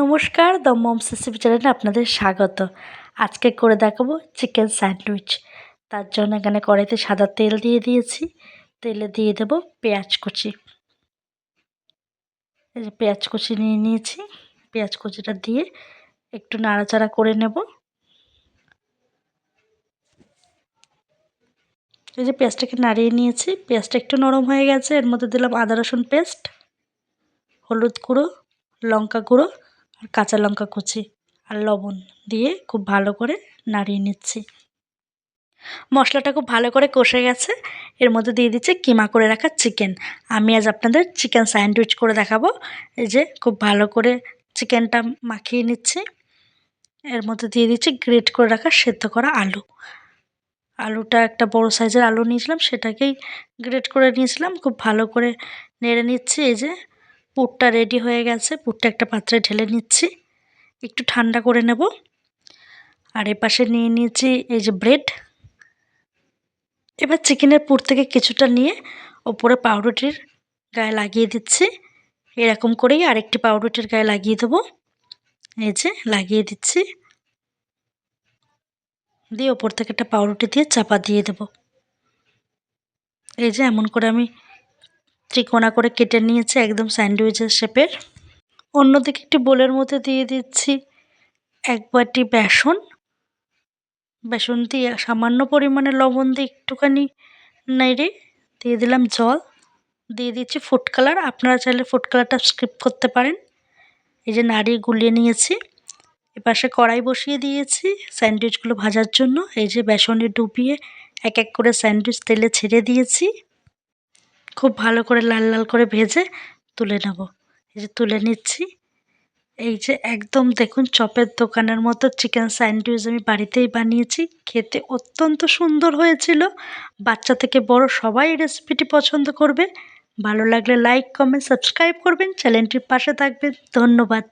নমস্কার the moms recipe চ্যানেলে আপনাদের স্বাগত। আজকে করে দেখাবো চিকেন স্যান্ডউইচ। তার জন্য এখানে কড়াইতে সাদা তেল দিয়ে দিয়েছি। তেলে দিয়ে দেব পেঁয়াজ কুচি। এই যে পেঁয়াজ কুচি নিয়ে নিয়েছি। পেঁয়াজ কুচিটা দিয়ে একটু নাড়াচাড়া করে নেব। এই যে পেঁয়াজটাকে নাড়িয়ে নিয়েছি। পেঁয়াজটা একটু নরম হয়ে গেছে। এর মধ্যে দিলাম আদা রসুন পেস্ট, হলুদ গুঁড়ো, লঙ্কা গুঁড়ো আর কাঁচা লঙ্কা কুচি আর লবণ দিয়ে খুব ভালো করে নাড়িয়ে নিচ্ছি। মশলাটা খুব ভালো করে কষে গেছে। এর মধ্যে দিয়ে দিচ্ছি কিমা করে রাখা চিকেন। আমি আজ আপনাদের চিকেন স্যান্ডউইচ করে দেখাবো। এই যে খুব ভালো করে চিকেনটা মাখিয়ে নিচ্ছি। এর মধ্যে দিয়ে দিচ্ছি গ্রেট করে রাখা সেদ্ধ করা আলু। আলুটা একটা বড় সাইজের আলু নিয়েছিলাম, সেটাকেই গ্রেট করে নিয়েছিলাম। খুব ভালো করে নেড়ে নিচ্ছি এই যে পুরটা রেডি হয়ে গেছে। পুরটা একটা পাত্রে ঢেলে নিচ্ছি। একটু ঠান্ডা করে নেব। আর এপাশে নিয়ে নিয়েছি এই যে ব্রেড এবার চিকেনের পুর থেকে কিছুটা নিয়ে ওপরে পাউরুটির গায়ে লাগিয়ে দিচ্ছি। এরকম করেই আরেকটি পাউরুটির গায়ে লাগিয়ে দেবো। এই যে লাগিয়ে দিচ্ছি। দিয়ে ওপর থেকে একটা পাউরুটি দিয়ে চাপা দিয়ে দেব। এই যে এমন করে আমি ত্রিকোণা করে কেটে নিয়েছি একদম স্যান্ডউইচের শেপের। অন্যদিকে একটি বোলের মধ্যে দিয়ে দিচ্ছি এক বাটি বেসন। বেসন দিয়ে সামান্য পরিমাণে লবণ দিয়ে একটুখানি নেড়ে দিয়ে দিলাম জল। দিয়ে দিচ্ছি ফুড কালার। আপনারা চাইলে ফুড কালারটা স্কিপ করতে পারেন। এই যে নাড়িয়ে গুলিয়ে নিয়েছি। এপাশে কড়াই বসিয়ে দিয়েছি স্যান্ডউইচগুলো ভাজার জন্য। এই যে বেসনে ডুবিয়ে এক এক করে স্যান্ডউইচ তেলে ছেড়ে দিয়েছি। খুব ভালো করে লাল লাল করে ভেজে তুলে নেব। এই যে তুলে নিচ্ছি। এই যে একদম দেখুন চপের দোকানের মতো চিকেন স্যান্ডউইচ আমি বাড়িতেই বানিয়েছি। খেতে অত্যন্ত সুন্দর হয়েছিল। বাচ্চা থেকে বড় সবাই রেসিপিটি পছন্দ করবে। ভালো লাগলে লাইক কমেন্ট সাবস্ক্রাইব করবেন। চ্যানেলটির পাশে থাকবেন। ধন্যবাদ।